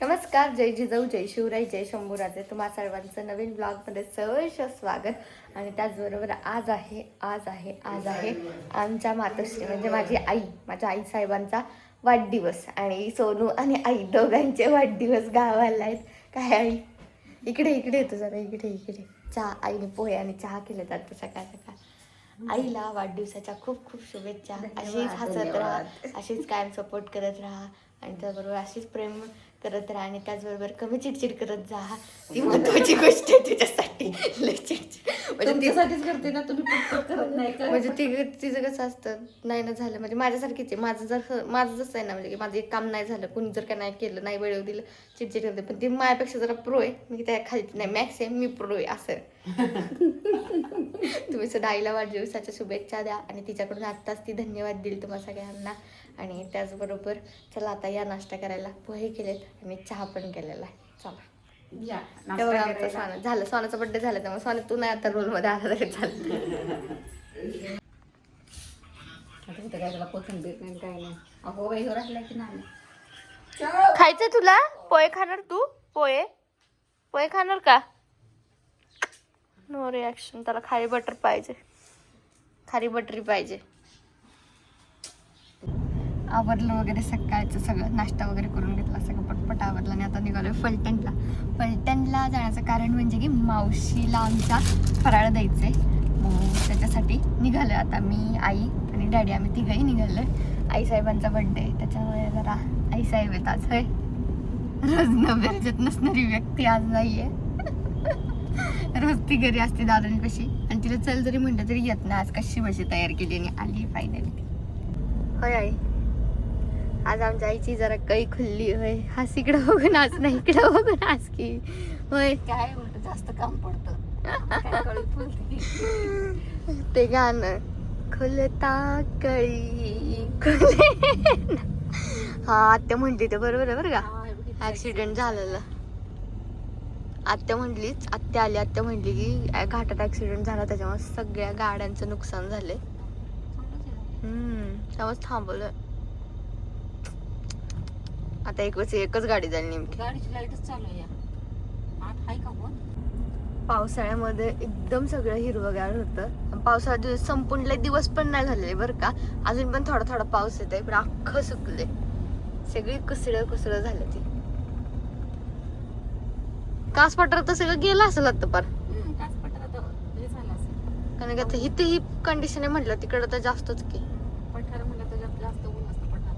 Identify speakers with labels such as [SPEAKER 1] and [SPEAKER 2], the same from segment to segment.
[SPEAKER 1] नमस्कार जय जिजाऊ जय शिवराय जय शंभूराजे. तुम्हा सर्वांचं नवीन ब्लॉगमध्ये सहर्ष स्वागत. आणि त्याचबरोबर आज आहे आज आहे आज आहे आमच्या मातोश्री म्हणजे माझी आई माझ्या आई साहेबांचा वाढदिवस. आणि सोनू आणि आई दोघांचे वाढदिवस गावाला आहेत. काय आई? इकडे इकडे येतो जरा इकडे इकडे. चहा आईने पोहे आणि चहा केले जातं सकाळ सकाळ आईला वाढदिवसाच्या खूप खूप शुभेच्छा. अशीच हसत राहा अशीच कायम सपोर्ट करत राहा. आणि त्याबरोबर अशीच प्रेम करत राहा आणि त्याचबरोबर कमी चिडचिड करत जा. ती महत्वाची गोष्ट आहे तुझ्यासाठी. लय चिडचिड. म्हणजे
[SPEAKER 2] करते ना तुम्ही पटपट करत नाही का
[SPEAKER 1] म्हणजे ती तिचं कसं असतं नाही ना झालं. म्हणजे माझ्यासारखीच आहे. माझं जर माझं जसं आहे ना म्हणजे की माझं एक काम नाही झालं कुणी जर का नाही केलं नाही वेळेवर दिलं चिडचिड करते. पण ती माझ्यापेक्षा जरा प्रो आहे. मी त्या खाली नाही मॅक्स आहे. मी प्रो आहे असं तुम्ही सुद्धा आईला वाढदिवसाच्या शुभेच्छा द्या. आणि तिच्याकडून आत्ताच ती धन्यवाद दिली तुम्हा सगळ्यांना. आणि त्याचबरोबर चला आता या नाश्ता करायला पोहे केलेत आणि चहा पण केलेला आहे. चला.
[SPEAKER 2] या
[SPEAKER 1] तेवढं आमचं. सोनं झालं सोनाचा बड्डे झाला त्यामुळे सोनं तू नाही आता रोलमध्ये आला तरी चालतं. खायचं तुला? पोहे खाणार तू? पोहे? पोहे खाणार का? नो रिॲक्शन त्याला खारी बटर पाहिजे. खारी बटरी पाहिजे. आवरलं वगैरे सकाळचं सगळं नाश्ता वगैरे करून घेतला सगळं पटपट आवरलं आणि आता निघालोय फलटणला. फलटणला जाण्याचं कारण म्हणजे की मावशीला आमच्या फराळ द्यायचंय. मग त्याच्यासाठी निघालो आता मी आई आणि डॅडी आम्ही तिघही निघालोय. आईसाहेबांचा बड्डे त्याच्यामुळे जरा आईसाहेब आहेत आज. होय. रोज नव्याच्यात नसणारी व्यक्ती आज नाहीये. रोज ती घरी असते दादांपाशी. आणि तिला चल जरी म्हटलं तरी येत नाही. आज कशी भाषी तयार केली आणि आली फायनली होय आई. आज आमच्या आईची जरा कै खुलली होय. हास इकडं बघून आज नाही इकडं बघून आज की होय.
[SPEAKER 2] काय उलट जास्त काम पडतं.
[SPEAKER 1] ते गाणं खुलता कळी खुले हा आत्या म्हणली ते बरोबर आहे बरं का?
[SPEAKER 2] हा.
[SPEAKER 1] ऍक्सिडेंट झालेलं. आत्या म्हणलीच आत्या आली आत्या म्हणली की घाटात ऍक्सिडेंट झाला त्याच्यामुळे सगळ्या गाड्यांचं नुकसान झालंय. हम्म त्यामुळे थांबवलं. आता एक वेळेस एकच गाडी झाली नेमकी.
[SPEAKER 2] गाडीची लाईटच चालू आहे या. आत आहे का कोण?
[SPEAKER 1] पावसाळ्यामध्ये एकदम सगळं हिरवगार होतं. पावसाळा दिवस संपून लय दिवस पण नाही झालेले बरं का. अजून पण थोडा थोडा पाऊस येत आहे पण अख्खं सुकले सगळी कुसळ कुसळ झालं ती. कास तर सगळं गेलं असेल आता पार
[SPEAKER 2] असेल.
[SPEAKER 1] कारण की आता इथे ही कंडिशन आहे म्हटलं तिकडं तर जास्तच की
[SPEAKER 2] पठार म्हणलं तर जास्त- जास्त ऊन असतं पठार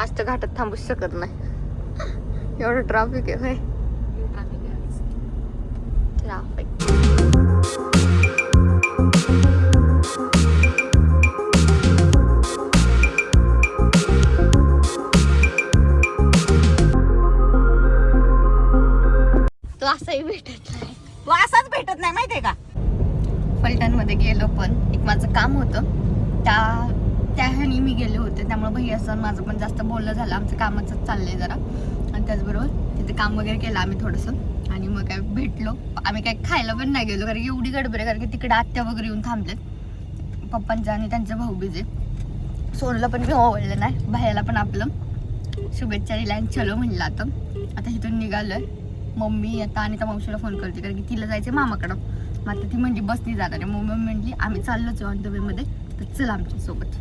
[SPEAKER 1] आज तर घाटात थांबूच शकत नाही. एवढं ट्रॅफिक आहे होय.
[SPEAKER 2] ट्रॅफिक
[SPEAKER 1] तो असाही भेटत नाही.
[SPEAKER 2] तू असाच भेटत नाही माहितीये का?
[SPEAKER 1] फलटणमध्ये गेलो पण एक माझं काम होतं. त्या आणि मी गेले होते त्यामुळे भैया सण माझं पण जास्त बोलणं झालं आमचं कामाचंच चाललंय जरा. आणि त्याचबरोबर तिथे काम वगैरे केलं आम्ही थोडंसं. आणि मग काय भेटलो. आम्ही काय खायला पण नाही गेलो कारण की एवढी गडबड आहे कारण की तिकडे आत्या वगैरे येऊन थांबलेत. पप्पांचा आणि त्यांचे भाऊबीजे सोनला पण मी आवडलं नाही भैयाला पण आपलं. शुभेच्छा दिल्या आणि चलो म्हणलं आता. आता इथून आहे मम्मी आता आणि त्या मावशीला फोन करते कारण की तिला जायचं मामाकडं. मग आता ती म्हणजे बसनी जाणार आहे. मम्मी म्हणली आम्ही चाललोच ऑन द वेमध्ये तर चल आमच्यासोबत.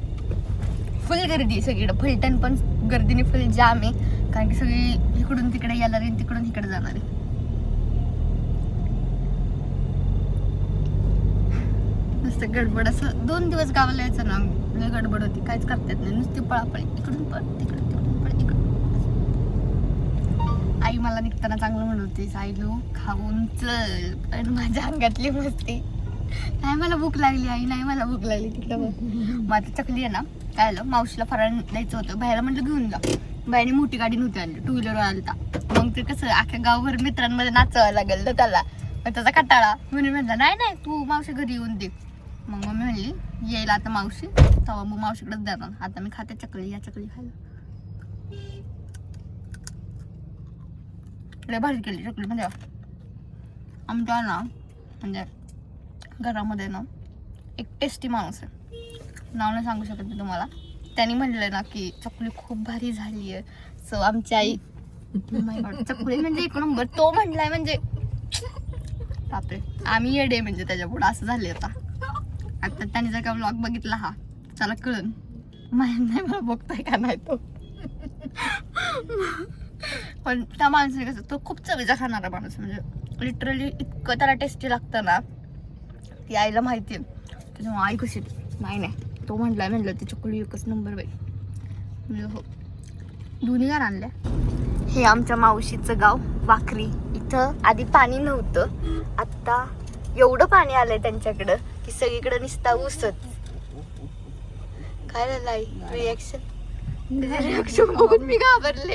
[SPEAKER 1] फुल गर्दी आहे सगळीकडे. फलटण पण गर्दीने फुल जाम आहे. कारण की सगळी इकडून तिकडे येणार आहे तिकडून इकडे जाणार आहे. नुसतं गडबड असं. दोन दिवस गावाला यायचं ना. लय गडबड होती. काहीच करता येत नाही. नुसती पळापळी. इकडून पळ तिकडून तिकडून पळ इकडून आई मला निघताना चांगलं म्हणत होती साईलू खाऊन चल. पण माझ्या अंगातली मस्ती. नाही मला भूक लागली आई. नाही मला भूक लागली. तिकडं मग आता चकली आहे ना काय आलं मावशीला फराळ द्यायचं होतं. बाहेर म्हटलं घेऊन जा. बाईने मोठी गाडी नव्हती आणली. टू व्हीलर आलता. मग ते कसं अख्ख्या गावभर मित्रांमध्ये नाचावं लागेल तर त्याला. मग त्याचा कटाळा. म्हणून म्हटलं नाही नाही तू मावशी घरी येऊन दे. मग मम्मी म्हणली येईल आता मावशी. तेव्हा मग मावशीकडेच जाणार. आता मी खाते चकली या चकली खायला. लय भारी केली चकली. म्हणजे आमच्या ना म्हणजे घरामध्ये ना एक टेस्टी माणूस आहे. नाव नाही सांगू शकत मी तुम्हाला. त्यांनी म्हणलं ना की चकुली खूप भारी झाली आहे. सो आमची आई oh चकुली म्हणजे एक नंबर तो म्हणलाय म्हणजे बापरे. आम्ही येडे म्हणजे त्याच्या पुढे असं झाले आता. आता त्याने जर का ब्लॉग बघितला हा त्याला कळन. माहीत नाही मला बघताय का नाही तो. पण त्या माणसाने कसं तो खूप चवीचा खाणारा माणूस म्हणजे लिटरली इतकं त्याला टेस्टी लागतं ना ती आईला माहिती आहे त्याच्यामुळे आई कशी नाही नाही. तो म्हणलं ती चकुली एकच नंबर बाई. म्हणजे हो. दोन्ही गार आणल्या. हे आमच्या मावशीचं गाव वाखरी. इथं आधी पाणी नव्हतं. आत्ता एवढं पाणी आलंय त्यांच्याकडं की सगळीकडे निसता उसत काय झालं आई रिॲक्शन रिॲक्शन बघून मी घाबरले.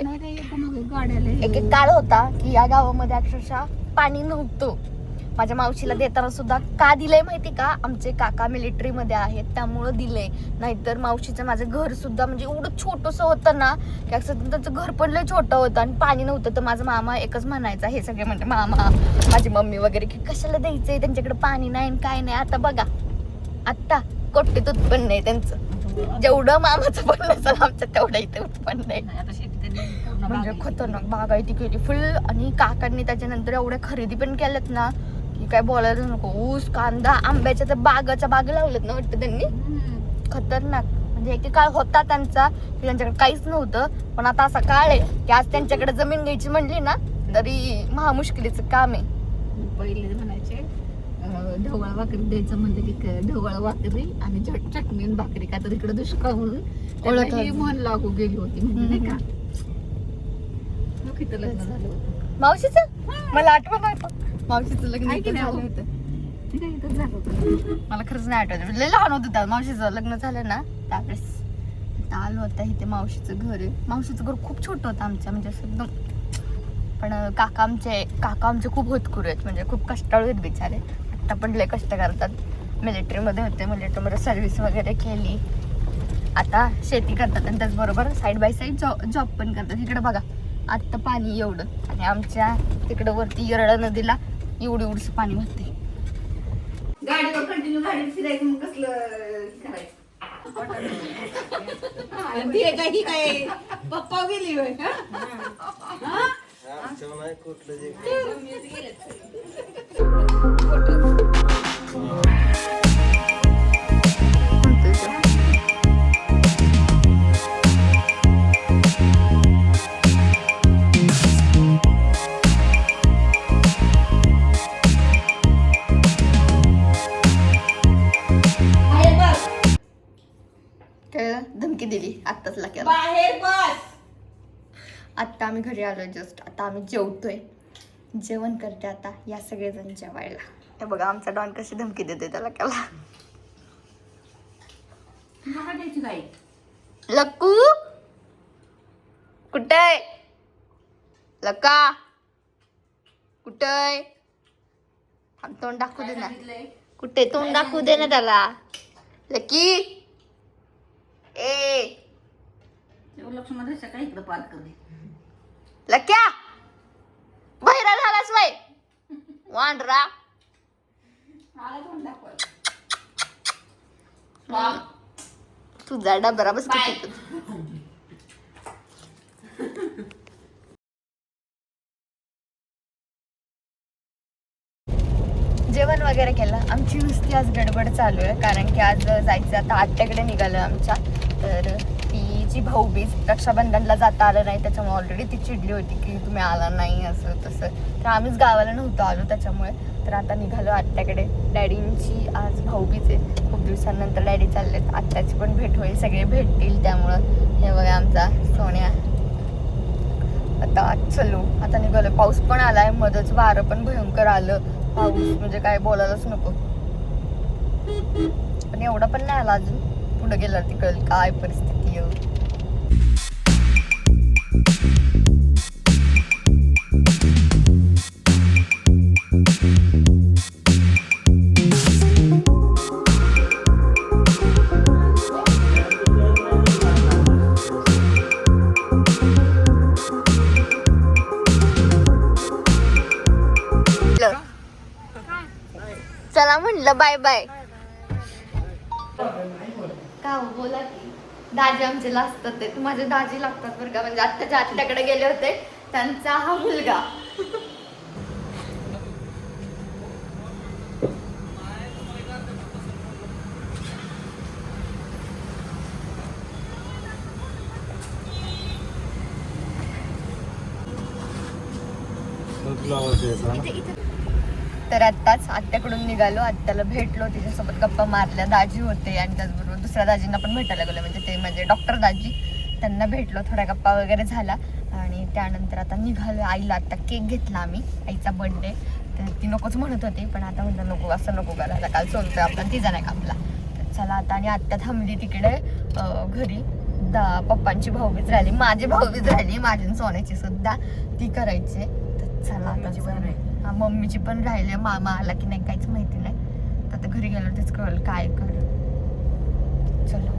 [SPEAKER 2] एक
[SPEAKER 1] एक काळ होता की या गावामध्ये अक्षरशः पाणी नव्हतं. माझ्या मावशीला देताना सुद्धा का दिलंय माहिती का? आमचे काका मिलिटरी मध्ये आहेत त्यामुळं दिलंय. नाहीतर मावशीचं माझं घर सुद्धा म्हणजे एवढं छोटस होतं ना की अक्षरशः त्यांचं घर पण लय छोटं होतं आणि पाणी नव्हतं. तर माझा मामा एकच म्हणायचा हे सगळे म्हणजे मामा माझी मम्मी वगैरे की कशाला द्यायचंय? त्यांच्याकडे पाणी नाही आणि काय नाही. आता बघा आत्ता कोट्टीत उत्पन्न आहे त्यांचं. जेवढं मामाचं पण नसेल आमचं तेवढं इथे उत्पन्न आहे. म्हणजे. खतरनाक बागायती केली. फुल आणि काकांनी त्याच्यानंतर एवढ्या खरेदी पण केल्यात ना काय बोलायला नको. ऊस कांदा आंब्याच्या तर बागाच्या बाग लावल्यात ना वाटतं त्यांनी. खतरनाक. म्हणजे एक काळ होता त्यांचा की त्यांच्याकडे काहीच नव्हतं. पण आता असा काळ आहे की आज त्यांच्याकडे जमीन घ्यायची म्हणली ना तरी महामुश्किलीचं काम आहे.
[SPEAKER 2] पहिले म्हणायचे ढवळ भाकरी द्यायचं म्हणलं की ढवळ भाकरी आणि चट- चटणी भाकरी. का तर इकडे दुष्काळ म्हणून
[SPEAKER 1] ओळख
[SPEAKER 2] त्यांना
[SPEAKER 1] लागली.
[SPEAKER 2] मन लागू गेली होती म्हणजे नाही का?
[SPEAKER 1] मावशीचं? मला आठवण मावशीचं लग्न इथं झालं
[SPEAKER 2] हो?
[SPEAKER 1] होतं.
[SPEAKER 2] झालं होतं.
[SPEAKER 1] मला खरंच नाही आठवत. लय लहान होतं त्या मावशीचं लग्न झालं ना त्यावेळेस. इथं आलो होता इथे मावशीचं घर आहे. मावशीचं घर खूप छोटं होतं आमच्या म्हणजे असं एकदम. पण काका आमचे काका आमचे खूप होतकुरे आहेत म्हणजे खूप कष्टाळू आहेत बिचारे. आत्ता पण लय कष्ट करतात. मिलिटरीमध्ये होते मिलिटरीमध्ये सर्व्हिस वगैरे केली. आता शेती करतात आणि त्याचबरोबर side by side job job पण करतात. इकडे बघा आत्ता पाणी एवढं. आणि आमच्या तिकडं वरती येरळा नदीला एवढं एवढंसं पाणी वाहते
[SPEAKER 2] गाडीवर कंटिन्यू गाडी फिरायचं मग कसलं करायचं? आणि ती काय ही काय? पप्पा गेली होय हा?
[SPEAKER 3] कुठलं जे
[SPEAKER 1] आम्ही घरी आलोय जस्ट आता आम्ही जेवतोय. जेवण करते आता या सगळेजण जेवायला. हे बघा आमचा डॉन कशी धमकी देते त्याला
[SPEAKER 2] काय
[SPEAKER 1] लक्कू? कुठे लका? कुठे तोंड दाखवू दे ना. कुठे? तोंड दाखवू दे ना त्याला. लकी? ए!
[SPEAKER 2] लक्ष्मण इकडे
[SPEAKER 1] लक्या! बहिरा झालास बाई वांढरा! तुझा डबरा बस जेवण वगैरे केलं. आमची नुसती आज गडबड चालू आहे. कारण की आज जायचं आता आत्याकडे निघालं आमच्या. तर ती भाऊबीज रक्षाबंधनला जाता आलं नाही त्याच्यामुळे ऑलरेडी ती चिडली होती की तुम्ही आला नाही असं तसं. तर आम्हीच गावाला नव्हतो आलो त्याच्यामुळे. तर आता निघालो आत्याकडे. डॅडींची आज भाऊबीज आहे. खूप दिवसांनंतर डॅडी चाललेत. आत्याची पण भेट होईल. सगळे भेटतील त्यामुळं. हे बघा आमचा सोन्या. आता चलो. आता निघालो पाऊस पण आलाय. मध्येच वारं पण भयंकर आलं. पाऊस म्हणजे काय बोलायलाच नको. पण एवढा पण नाही आला अजून. पुढे गेला तिकडे काय परिस्थिती म्हणलं बाय बाय. का हो, बोला की. दाजी आमचे लागतात ते. माझे दाजी लागतात बरं का. म्हणजे आत्ताच्या आत्याकडे गेले होते. त्यांचा हा मुलगा. तर आत्ताच आत्याकडून निघालो. आत्याला भेटलो. तिच्यासोबत गप्पा मारल्या. दाजी होते आणि त्याचबरोबर दुसऱ्या दाजींना पण भेटायला गेलो म्हणजे ते म्हणजे डॉक्टर दाजी त्यांना भेटलो. थोड्या गप्पा वगैरे झाला. आणि त्यानंतर आता निघालो आईला आता केक घेतला आम्ही. आईचा बर्थडे तर ती नकोच म्हणत होती. पण आता म्हणलं नको असं नको करायला. काल सोलतोय आपण तिचा नाही कापला तर चला आता आणि आत्या थांबली तिकडे घरी. दा पप्पांची भाऊबीज राहिली. माझी भाऊबीज राहिली. माझी सोन्याची सुद्धा. ती करायची. तर चला आता मम्मीची पण राहिली मामा आला की नाही काहीच माहिती नाही. तर आता घरी गेलो तेच कळलं काय कर. चलो.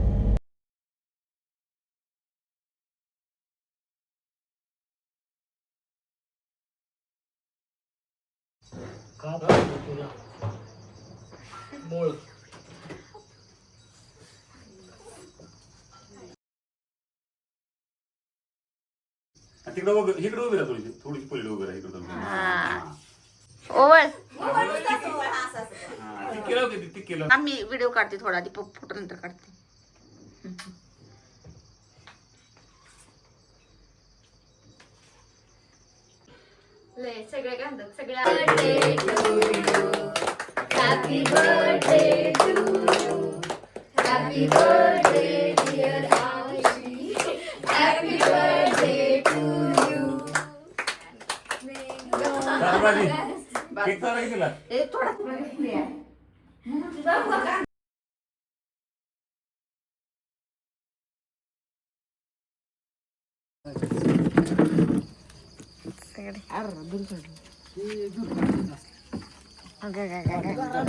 [SPEAKER 4] तिकडे उभे इकडे उभे राहा थोडीशी. थोडीशी पहिले उभे राहा. इकडे
[SPEAKER 1] ओवळ
[SPEAKER 4] केलं होती ती केलं
[SPEAKER 2] आम्ही व्हिडिओ काढते थोडा आधी फोटो नंतर काढते.
[SPEAKER 1] सगळे म्हणतात सगळ्या happy birthday to you happy birthday
[SPEAKER 2] ए थोडा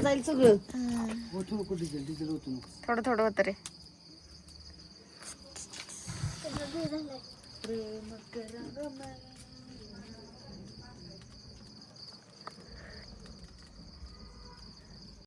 [SPEAKER 1] जाईल सगळं थोडं थोडं होत रे.
[SPEAKER 2] प्रेम करा